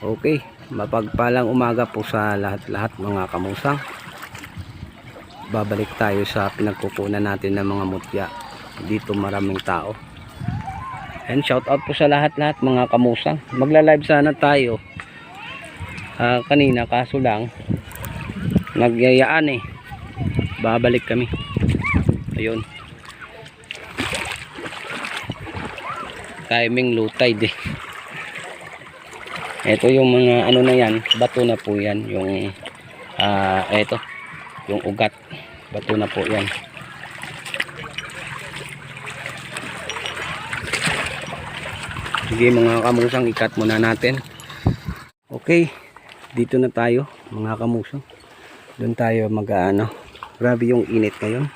Okay, mapagpalang umaga po sa lahat-lahat mga kamusang. Babalik tayo sa pinagkukunan natin ng mga mutya. Dito maraming tao. And shout out po sa lahat-lahat mga kamusang. Magla-live sana tayo. Ah, kanina kaso lang nagyayaan eh. Babalik kami. Ayun. Timing low tide eh. Ito yung mga ano na yan, bato na po yan, yung ah ito, yung ugat. Bato na po yan. Sige mga kamusang, ikat muna natin. Okay, dito na tayo mga kamusang. Doon tayo mag ano. Grabe yung init ngayon.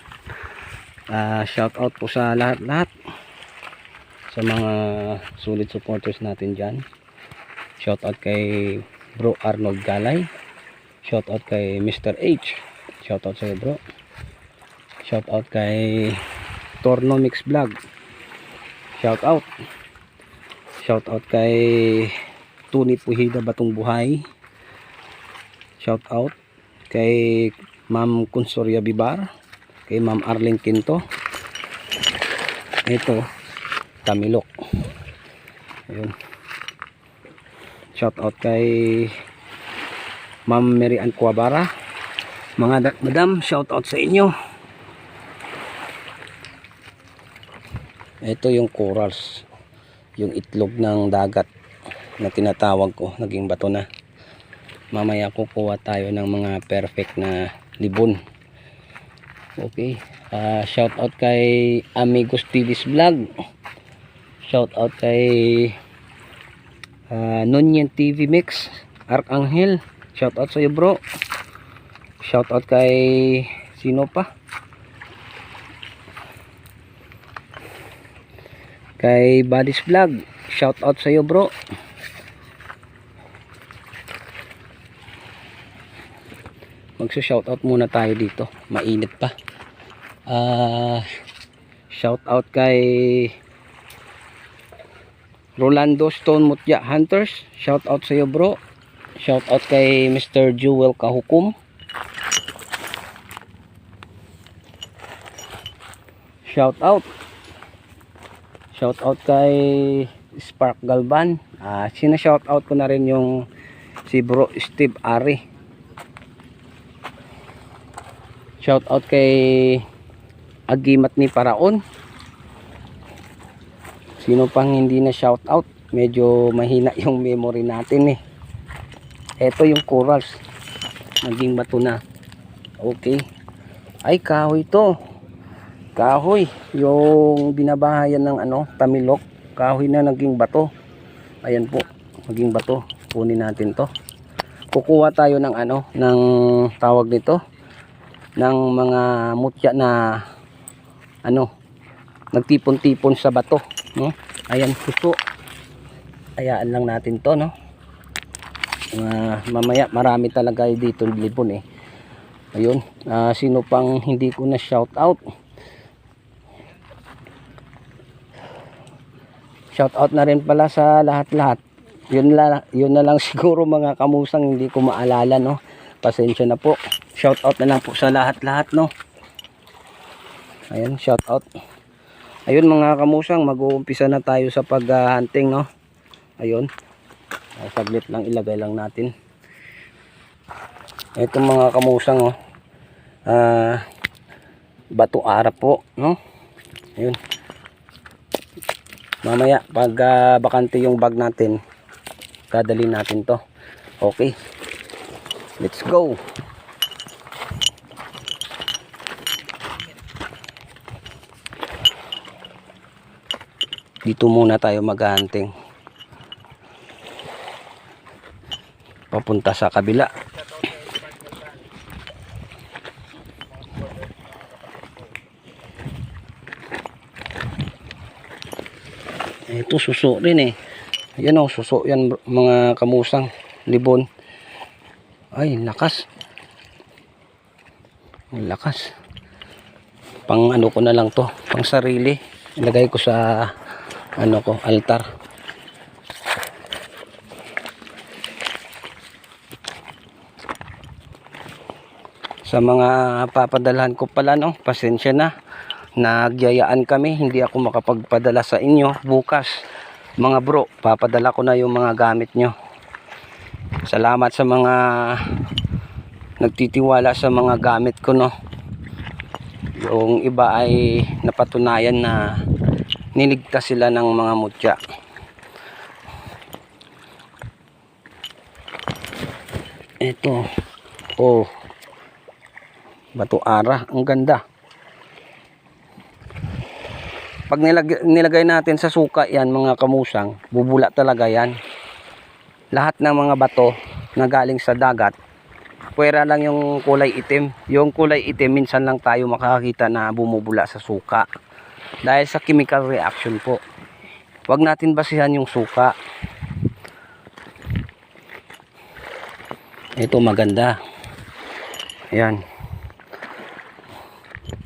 Ah, shout out po sa lahat-lahat sa mga solid supporters natin dyan. Shout out kay Bro Arnold Galay. Shout out kay Mr. H. Shout out sa bro. Shout out kay Torno Mix Vlog. Shout out. Shout out kay Tuni Puhida Batong Buhay. Shout out kay Ma'am Consoria Bibar, kay Ma'am Arlene Quinto. Ito, Tamilok. Ayun. Shout out kay Ma'am Mary Ann Cuabara. Mga da- madam, shout out sa inyo. Ito yung corals. Yung itlog ng dagat na tinatawag ko, naging bato na. Mamaya kukuha tayo ng mga perfect na libon. Okay. Ah, shout out kay Amigos TV's Vlog. Shout out kay uh, Nunyan TV Mix Arcangel shout out sa iyo bro. Shout out kay sino pa? Kay Buddy's Vlog shout out sa iyo bro. Magsa shout out muna tayo dito. Mainit pa. Ah shout out kay Rolando Stone Mutya Hunters. Shout out sa iyo bro. Shout out kay Mr. Jewel Kahukum. Shout out. Shout out kay Spark Galban. Ah sina shout out ko na rin yung si bro Steve Ari. Shout out kay Agimat ni Paraon Sino pang hindi na shout out? Medyo mahina yung memory natin eh. Ito yung corals. Naging bato na. Okay. Ay, kahoy to. Kahoy. Yung binabahayan ng ano, tamilok. Kahoy na naging bato. Ayan po. Naging bato. Kunin natin to. Kukuha tayo ng ano, ng tawag nito. Ng mga mutya na ano, nagtipon-tipon sa bato no? Ayan puso ayaan lang natin to no? Uh, mamaya marami talaga dito libon eh. Ayun uh, sino pang hindi ko na shout out shout out na rin pala sa lahat-lahat. Yun, la, yun na lang siguro mga kamusang hindi ko maalala no? Pasensya na po. Shout out na lang po sa lahat-lahat no? Ayan shout out ayun mga kamusang mag-uumpisa na tayo sa pag-hunting no? Ayun. Uh, saglit lang ilagay lang natin. Ito mga kamusang oh. Uh, bato ara po no? Ayun. Mamaya pag uh, bakante yung bag natin dadalhin natin to. Okay. Let's go dito muna tayo maghahunting papunta sa kabila. Ito suso rin eh. Yan o suso yan mga kamusang libon. Ay lakas. Lakas. Pang ano ko na lang to pang sarili. Ilagay ko sa ano ko altar. Sa mga papadalhan ko pala no pasensya na. Nagyayaan kami hindi ako makapagpadala sa inyo bukas. Mga bro papadala ko na yung mga gamit nyo. Salamat sa mga nagtitiwala sa mga gamit ko no. Yung iba ay napatunayan na niligtas sila ng mga mutya. Ito. Oh. Bato ara, ang ganda. Pag nilag nilagay natin sa suka yan mga kamusang, bubula talaga yan. Lahat ng mga bato na galing sa dagat, pwera lang yung kulay itim. Yung kulay itim, minsan lang tayo makakakita na bumubula sa suka. Dahil sa chemical reaction po. Huwag natin basihan yung suka. Ito maganda. Ayan.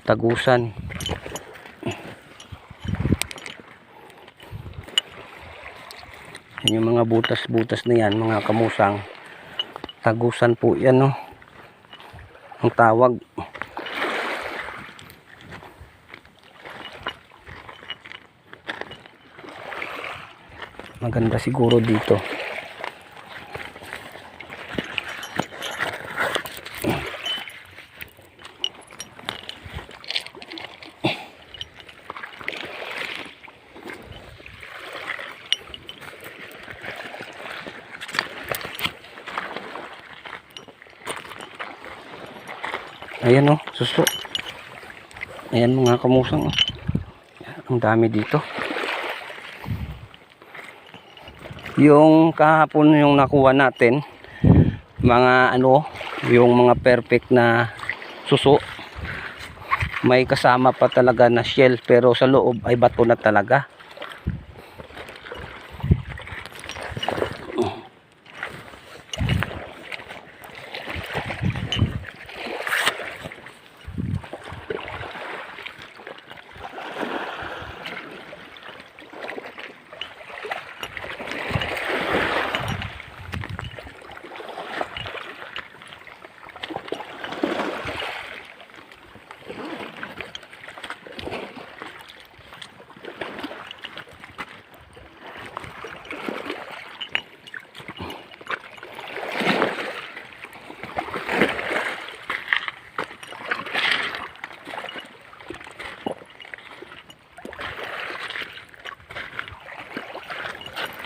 Tagusan. Yan yung mga butas-butas na yan, mga kamusang. Tagusan po yan, no? Ang tawag. Maganda siguro dito. Ayan oh, suso. Ayan mga kamusang oh. Ang dami dito. Yung kahapon yung nakuha natin, mga ano, yung mga perfect na suso. May kasama pa talaga na shell pero sa loob ay bato na talaga.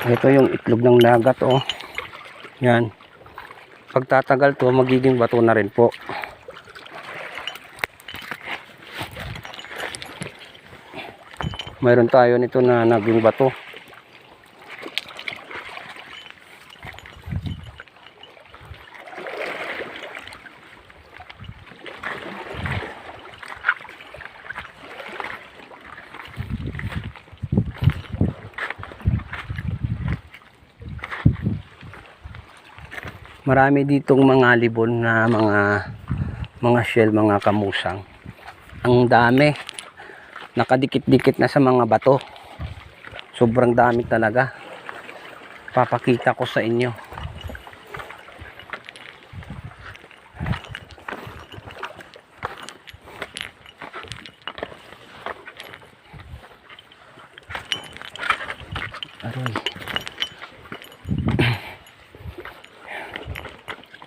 Ito yung itlog ng lagat oh. Yan. Pagtatagal to magiging bato na rin po. Mayroon tayo nito na naging bato. Marami ditong mga libon na mga mga shell, mga kamusang. Ang dami. Nakadikit-dikit na sa mga bato. Sobrang dami talaga. Papakita ko sa inyo.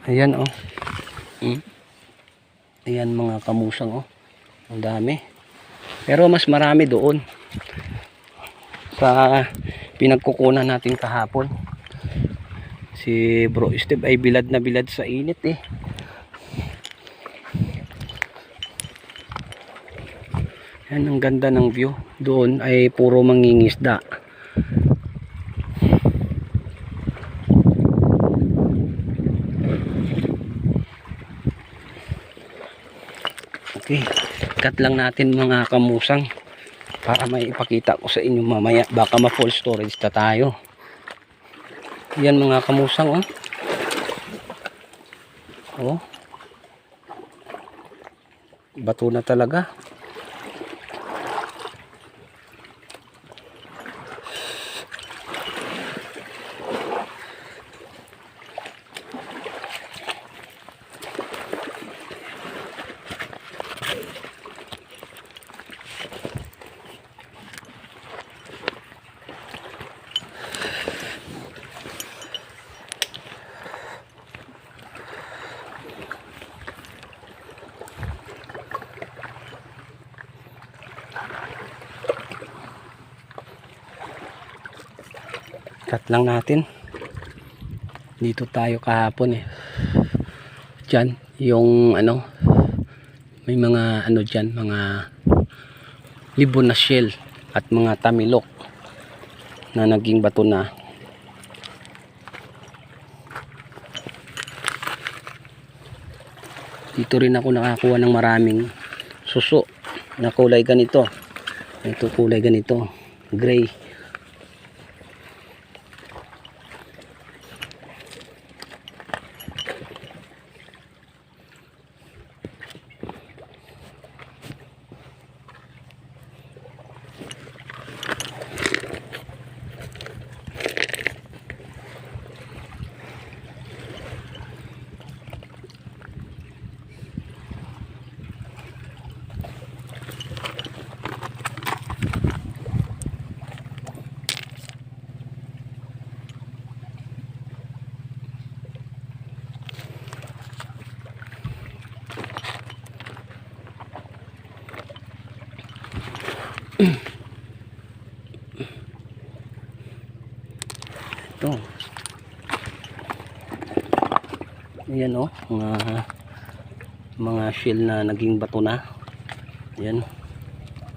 Ayan oh. Hmm. Ayan mga kamusang oh. Ang dami. Pero mas marami doon. Sa pinagkukunan natin kahapon. Si Bro Steve ay bilad na bilad sa init eh. Yan ang ganda ng view. Doon ay puro mangingisda. Okay, cut lang natin mga kamusang para may ipakita ko sa inyo mamaya. Baka ma-full storage na tayo. Yan mga kamusang oh. Oh. Bato na talaga. Ikat lang natin. Dito tayo kahapon eh. Dyan yung ano may mga ano dyan mga libon na shell at mga tamilok na naging bato na. Dito rin ako nakakuha ng maraming suso na kulay ganito. Ito kulay ganito. Gray ito. Ayan o mga mga shell na naging bato na. Ayan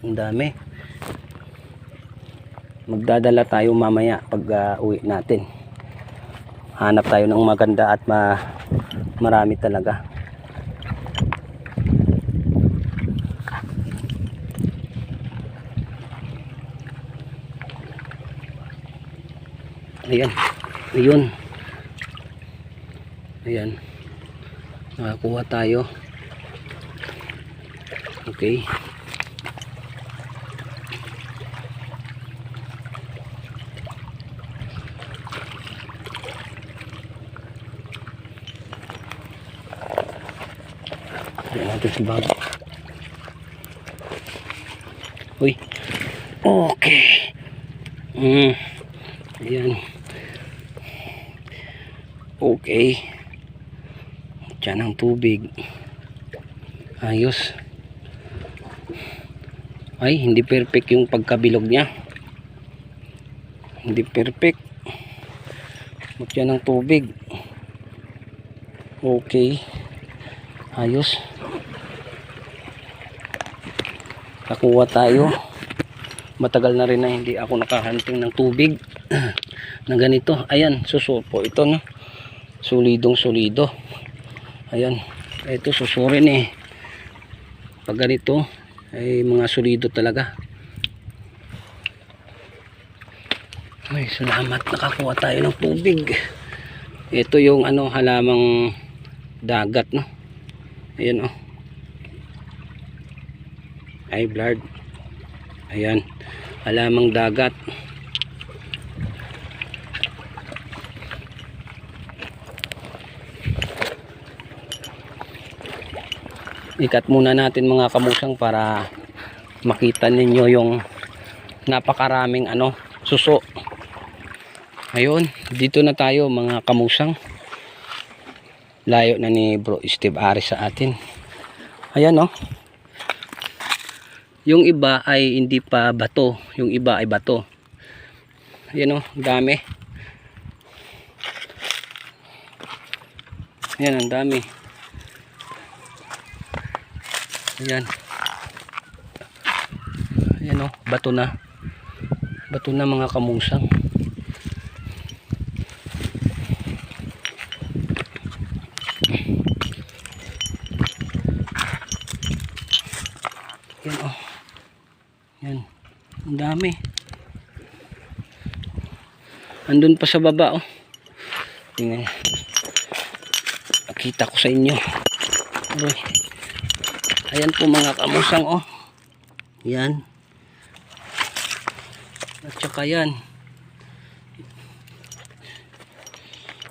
ang dami. Magdadala tayo mamaya pag ah, uwi natin. Hanap tayo ng maganda at ma marami talaga ayan. Ayun. Ayan. Nakakuha tayo. Okay. Natin sa bag. Uy. Okay. Mm. ayan Okay. Diyan ang tubig. Ayos. Ay, hindi perfect yung pagkabilog niya. Hindi perfect. Diyan ang tubig. Okay. Ayos. Nakuha tayo. Matagal na rin na hindi ako nakahunting ng tubig na ganito. Ayan, susupo ito no solidong solido. Ayan ito susurin eh. Pag ganito ay mga solido talaga. Ay salamat. Nakakuha tayo ng tubig. Ito yung ano halamang dagat no? Ayan oh. Ay blurred ayan halamang dagat ikat muna natin mga kamusang para makita ninyo yung napakaraming ano suso. Ayun dito na tayo mga kamusang. Layo na ni bro Steve Aris sa atin. Ayan no? Yung iba ay hindi pa bato. Yung iba ay bato. Ayan no? Dami. Ayan ang dami Ayan. Ayan o, bato na. Bato na mga kamusang. Ayan o. Ayan. Ang dami. Andun pa sa baba o. Tingnan. Nakita ko sa inyo. Aroy. Ayan po mga kamusang oh. Yan. At saka yan.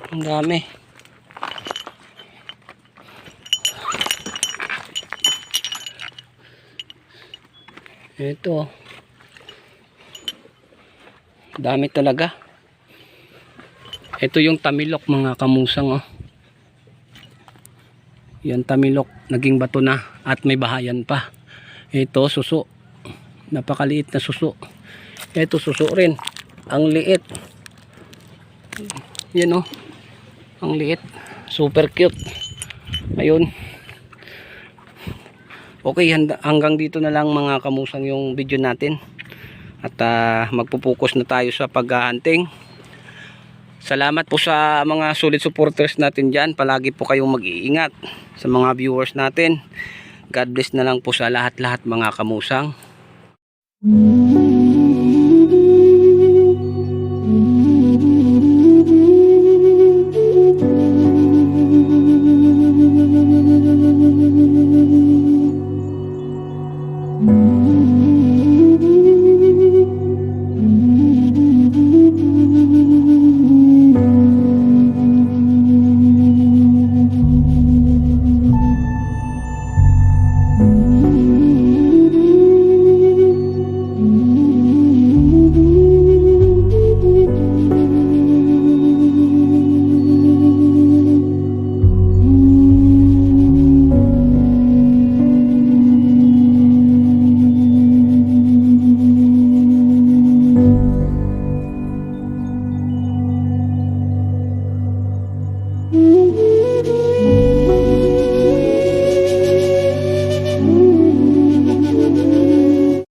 Ang dami. Ito. Dami talaga. Ito yung tamilok mga kamusang oh. Yan tamilok, naging bato na at may bahayan pa. Ito suso. Napakaliit na suso. Ito suso rin. Ang liit. Yan oh. Ang liit. Super cute. Ayun. Okay, hanggang dito na lang mga kamusang yung video natin. At ah, magpupokus na tayo sa paghahunting. Salamat po sa mga solid supporters natin dyan. Palagi po kayong mag-iingat sa mga viewers natin. God bless na lang po sa lahat-lahat mga kamusang.